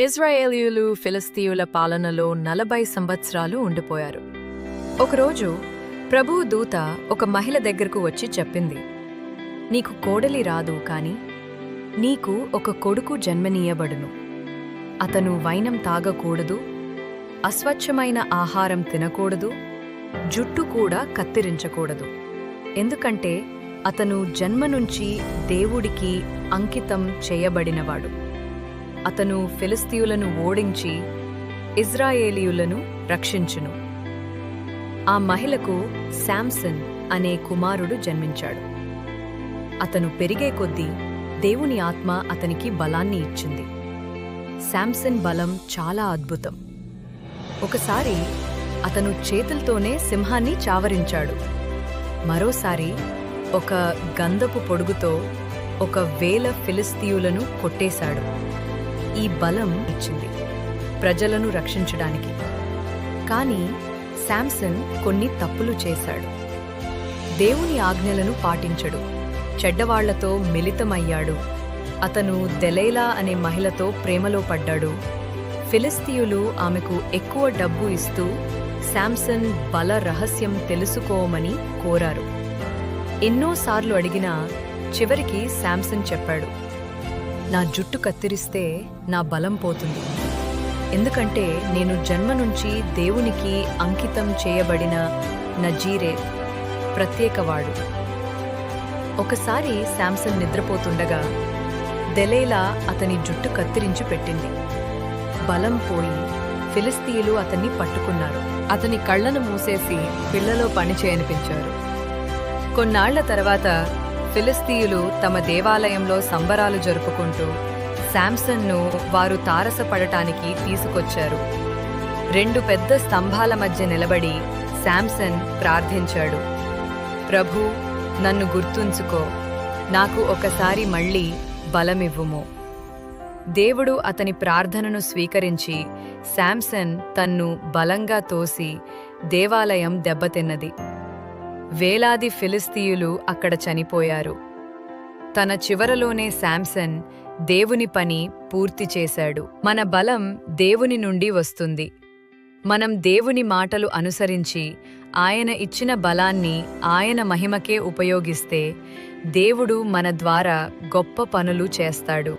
ఇజ్రాయేలీయులు ఫిలిస్తీయుల పాలనలో నలభై సంవత్సరాలు ఉండిపోయారు. ఒకరోజు ప్రభువు దూత ఒక మహిళ దగ్గరకు వచ్చి చెప్పింది నీకు కోడలి రాదు కాని నీకు ఒక కొడుకు జన్మనీయబడును. అతను వైనం తాగకూడదు అస్వచ్ఛమైన ఆహారం తినకూడదు జుట్టు కూడా కత్తిరించకూడదు. ఎందుకంటే అతను జన్మ నుంచి దేవుడికి అంకితం చేయబడినవాడు. అతను ఫిలిస్తీయులను ఓడించి ఇజ్రాయేలీయులను రక్షించును. ఆ మహిళకు శాంసన్ అనే కుమారుడు జన్మించాడు. అతను పెరిగే కొద్దీ దేవుని ఆత్మ అతనికి బలాన్ని ఇచ్చింది. శాంసన్ బలం చాలా అద్భుతం. ఒకసారి అతను చేతులతోనే సింహాన్ని చావరించాడు. మరోసారి ఒక గంధపు పొడుగుతో ఒక వేల ఫిలిస్తీయులను కొట్టేశాడు. ఈ బలం ఇచ్చింది. ప్రజలను రక్షించడానికి. కానీ శాంసన్ కొన్ని తప్పులు చేశాడు. దేవుని ఆజ్ఞలను పాటించడు. చెడ్డవాళ్ళతో మిళితమయ్యాడు. అతను దెలైలా అనే మహిళతో ప్రేమలో పడ్డాడు. ఫిలిస్తీయులు ఆమెకు ఎక్కువ డబ్బు ఇస్తూ శాంసన్ బల రహస్యం తెలుసుకోమని కోరారు. ఎన్నోసార్లు అడిగినా చివరికి శాంసన్ చెప్పాడు. నా జుట్టు కత్తిరిస్తే నా బలం పోతుంది. ఎందుకంటే నేను జన్మ నుంచి దేవునికి అంకితం చేయబడిన నజీరే ప్రత్యేకవాడు. ఒకసారి శాంసన్ నిద్రపోతుండగా దెలేలా అతని జుట్టు కత్తిరించి పెట్టింది. బలం పోయి ఫిలిస్తీయులు అతన్ని పట్టుకున్నారు. అతని కళ్ళను మూసేసి పిల్లలో పని చేయనిపించారు. కొన్నాళ్ళ తర్వాత ఫిలిస్తీయులు తమ దేవాలయంలో సంబరాలు జరుపుకుంటూ శాంసన్ను వారు తారసపడటానికి తీసుకొచ్చారు. రెండు పెద్ద స్తంభాల మధ్య నిలబడి శాంసన్ ప్రార్థించాడు. ప్రభు నన్ను గుర్తుంచుకో. నాకు ఒకసారి మళ్ళీ బలమివ్వుము. దేవుడు అతని ప్రార్థనను స్వీకరించి శాంసన్ తన్ను బలంగా తోసి దేవాలయం దెబ్బతిన్నది. వేలాది ఫిలిస్తీయులు అక్కడ చనిపోయారు. తన చివరలోనే శాంసన్ దేవుని పని పూర్తి చేశాడు. మన బలం దేవుని నుండి వస్తుంది. మనం దేవుని మాటలు అనుసరించి ఆయన ఇచ్చిన బలాన్ని ఆయన మహిమకే ఉపయోగిస్తే దేవుడు మన ద్వారా గొప్ప పనులు చేస్తాడు.